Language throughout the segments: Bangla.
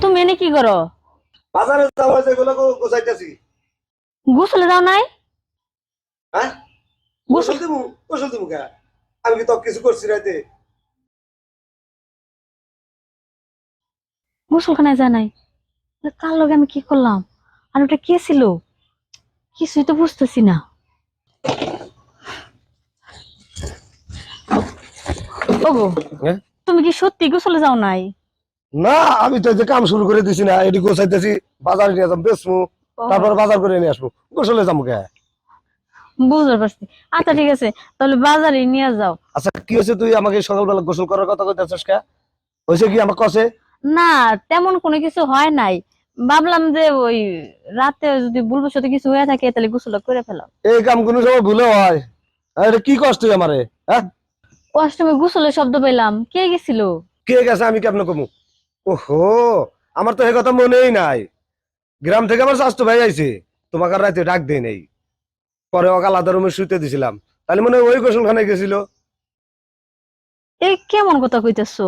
কি করো? বাজারে যাওয়া হয়েছে এগুলো গোছাইতেছি। গোসলে যাও নাই? হ্যাঁ? গোসল দিমু? গোসল দিমু কে? আমি কি তো কিছু করছি রাইতে? গোসলখানায় যা নাই। কার লগে আমি কি করলাম? আর ওটা কে ছিল? কিছুই তো বুঝতেছি না। ওগো হ্যাঁ? তুমি কি সত্যি গোসলে যাও নাই? না আমি তো যে কাম শুরু করে দিছি না এটি গোছাইতেছি বাজারে নিয়ে যাব বেচমু তারপর বাজার করে নিয়ে আসব। গোসলে যাব কে? বুঝতে পারছি। আচ্ছা ঠিক আছে তাহলে বাজারে নিয়ে যাও। আচ্ছা কি হয়েছে তুই আমাকে সকালবেলা গোসল করার কথা কইতেছিস কে? হয়েছে কি আমার কষে না তেমন কোনো কিছু হয় নাই। ভাবলাম যে ওই রাতে যদি বুলবুর সাথে কিছু হয়ে থাকে তাহলে গোসলটা করে ফেলাও এই কাম কোনো সময় ভুলে হয়। আর কি কষ্ট আমারে হ্যাঁ? অষ্টমী গোসলের শব্দ পেলাম কে গেছিল? কে গেছে আমি কেমন কমু? ওহো আমার তো এ কথা মনেই নাই। গ্রাম থেকে আমার স্বাস্থ্য ভাই আইছে তোমাকে রাতে ডাক দেই নেই। পরে অকাল আধা রুমে শুতে দিছিলাম। তাহলে মনে হয় ওই গোসলখানে গেছিল। এই কেমন কথা কইতেছো?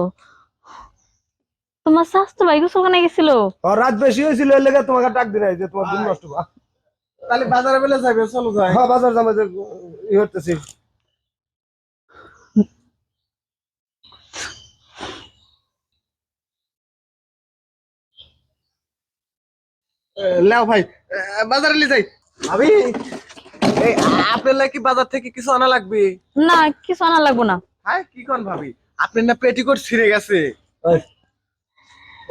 তোমার স্বাস্থ্য ভাই গোসলখানে গেছিল? আর রাত বেশি হয়েছিল এর লেগে তোমাকে ডাক দিই নাই যে তোমার দিন নষ্ট। তাহলে বাজারে বেলে যাবে চলো যাই। হ্যাঁ বাজার জামা যে ই হতেছি লাও ভাই। বাজারে নিয়ে যাই। ভাবি এই আপনার লাগি বাজার থেকে কিছু আনা লাগবে? না কিছু আনা লাগবো না। হ্যাঁ কি কোন ভাবি? আপনার না পেটিকোট ছিঁড়ে গেছে। ওই,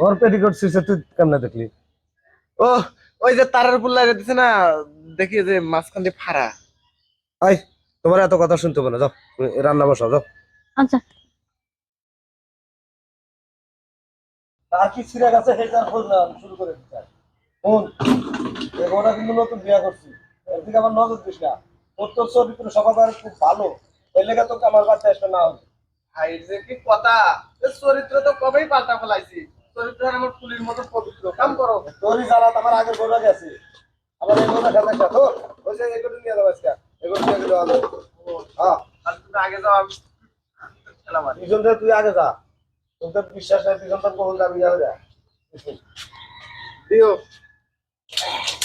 ওর পেটিকোট শিরছে তুই কেমনে দেখলি? ও ওই যে তারের পুল্লা দিছে না দেখি যে মাঝখান দিয়ে ফাড়া। আই তোমার এত কথা শুনতে হবে না যাও রান্না বসাও যাও। আচ্ছা। আর কি ছিঁড়ে গেছে খোঁজ শুরু করে দিতে। ফোন ওটা কিন্তু নতুন বিয়া করছি। এদিকে আমার নজর দিস না। ওর তোর চরিত্র সমাধান খুব ভালো। ওই লেগে তোকে আমার বাচ্চা আসবে না হবে। যে কি কথা? চরিত্র তো কবেই পাল্টা ফেলাইছি। চরিত্র আমার ফুলির মতো পবিত্র। কাম করো। তোরই জানা আমার আগের গোড়া গেছে আমার এই গোড়া খেলা একটা তো। ওই যে এগুলো নিয়ে যাব আজকে। এগুলো নিয়ে গেলে হবে হ্যাঁ। আগে যাও আমি পিছন থেকে তুই আগে যা। তোর বিশ্বাস নাই পিছন থেকে কখন যাবি যাবে দিও। Thank you.